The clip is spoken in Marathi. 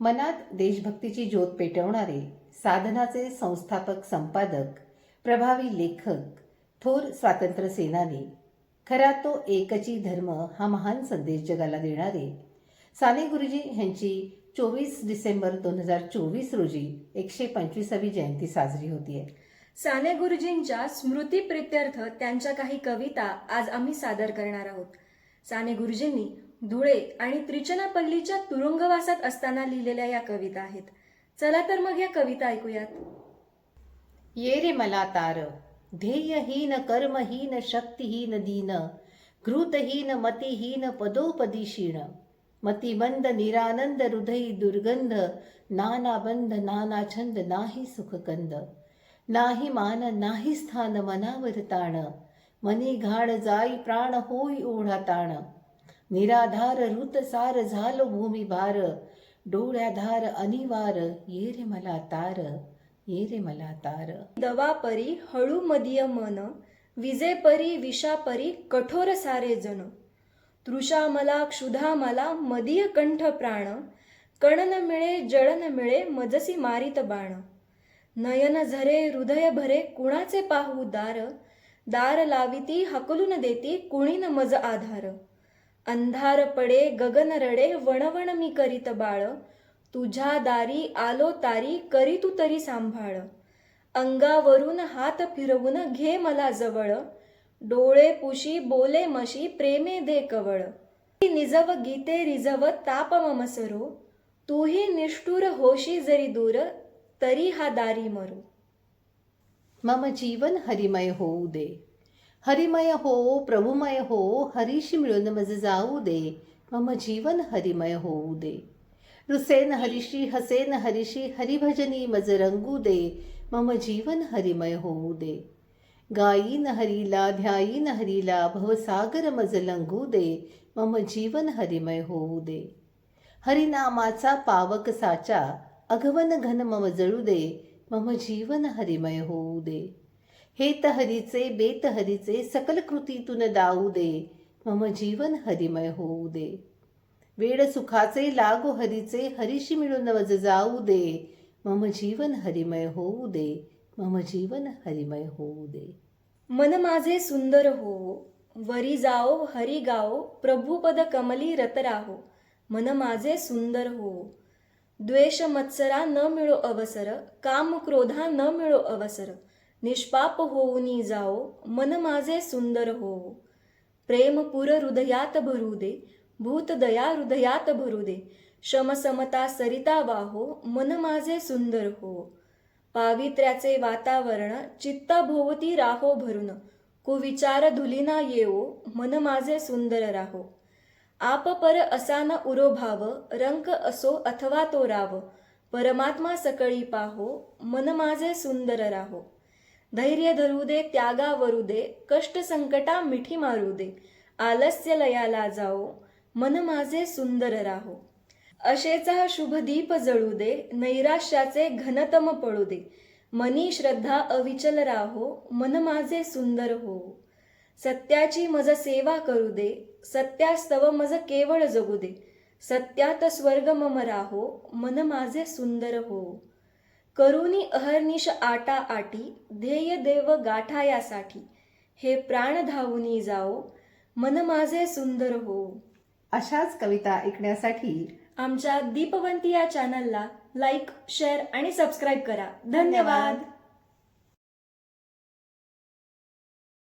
मनात देशभक्तीची ज्योत पेटवणारे साधनाचे संस्थापक संपादक प्रभावी लेखक थोर स्वातंत्र्य सेनानी खरा तो एकची धर्म हा महान संदेश जगाला देणारे साने गुरुजी यांची चोवीस डिसेंबर दोन हजार चोवीस रोजी एकशे पंचवीसावी जयंती साजरी होतीये. साने गुरुजींच्या स्मृती प्रित्यर्थ त्यांच्या काही कविता आज आम्ही सादर करणार आहोत. साने गुरुजींनी धुळे आणि त्रिचनापल्लीच्या तुरुंगवासात असताना लिहिलेल्या या कविता आहेत. चला तर मग या कविता ऐकूयात. ये रे मला तार ध्येयहीन कर्महीन शक्तिहीन दीन घृतहीन मतिहीन पदोपदी क्षीण. मतिबंद निरानंद हृदयी दुर्गंध नाना बंध नाना छंद नाही सुखकंद. नाही मान नाही स्थान मनावर ताण. मनी घाण जाई प्राण होई ओढा ताण. निराधार ऋतसार झालो भूमी भार. डोळ्याधार अनिवार ये रे मला तार ये रे मला तार. दवापरी हळू मदीय मन विजेपरी विषापरी कठोर सारे जण तृषा मला क्षुधा मला मदीय कंठ प्राण. कण न मिळे जळ न मिळे मजसी मारित बाण. नयन झरे हृदय भरे कुणाचे पाहू दार? दार लाविती हकलून देती कुणी न मज आधार. अंधार पडे गगन रडे वणवण मी करीत बाळ. तुझ्या दारी आलो तारी करी तू तरी सांभाळ. अंगावरून हात फिरवून घे मला जवळ. डोळे पुशी बोले मशी प्रेमे दे कवळ. निजव गीते रिजव ताप ममसरो तूही निष्ठुर होशी जरी दूर तरी हा दारी मरू. मम जीवन हरिमय होऊ दे. हरिमय हो प्रभुमय हो हरीशी मिळून मज जाऊ दे. मम जीवन हरिमय होऊ दे. रुसेन हरिशी हसेन हरिशी हरिभजनी मज रंगू दे. मम जीवन हरिमय होऊ दे. गायीन हरीला ध्यायीन हरीला भवसागर मज लंगू दे. मम जीवन हरिमय होऊ दे. हरिनामाचा पावक साचा अघवन घन मम जळू दे. मम जीवन हरिमय होऊ दे. हे तहरीचे बेतहरीचे सकल कृतीतून दाऊ दे. मम जीवन हरिमय होऊ दे. वेळ सुखाचे लागो हरीचे हरीशी मिळून वज जाऊ दे. मम जीवन हरिमय होऊ दे. मम जीवन हरिमय होऊ दे. मन माझे सुंदर हो. वरी जाओ हरी गाओ. प्रभुपद कमली रत राहो. मन माझे सुंदर हो. द्वेष मत्सरा न मिळो अवसर. काम क्रोधा न मिळो अवसर. निष्पाप होऊनी जाओ मन माझे सुंदर हो. प्रेम पुर हृदयात भरू दे भूत दया हृदयात भरू दे. शम समता सरिता वाहो मन माझे सुंदर हो. पावित्र्याचे वातावरण चित्ताभोवती राहो भरून. कुविचार धुलिना येवो मन माझे सुंदर राहो. आप पर असाना उरो भाव रंक असो अथवा तो राव परमात्मा सकळी पाहो मन माझे सुंदर राहो. धैर्य धरू दे त्यागा वरू दे कष्ट संकटा मिठी मारू दे आलस्य लयाला जाओ मन माझे सुंदर राहो. अशेचा शुभ दीप जळू दे नैराश्याचे घनतम पळू दे मनी श्रद्धा अविचल राहो मन माझे सुंदर हो. सत्याची मज सेवा करू दे सत्यास्तव मज केवळ जगू दे सत्यात स्वर्ग मम राहो मन माझे सुंदर हो. करुनी अहर्निश आटा आटी ध्येय देव गाठा यासाठी. हे प्राण धावूनी जाओ मन माझे सुंदर हो. अशाच कविता ऐकण्यासाठी आमच्या दीपवंती या चॅनलला लाईक शेअर आणि सबस्क्राईब करा. धन्यवाद.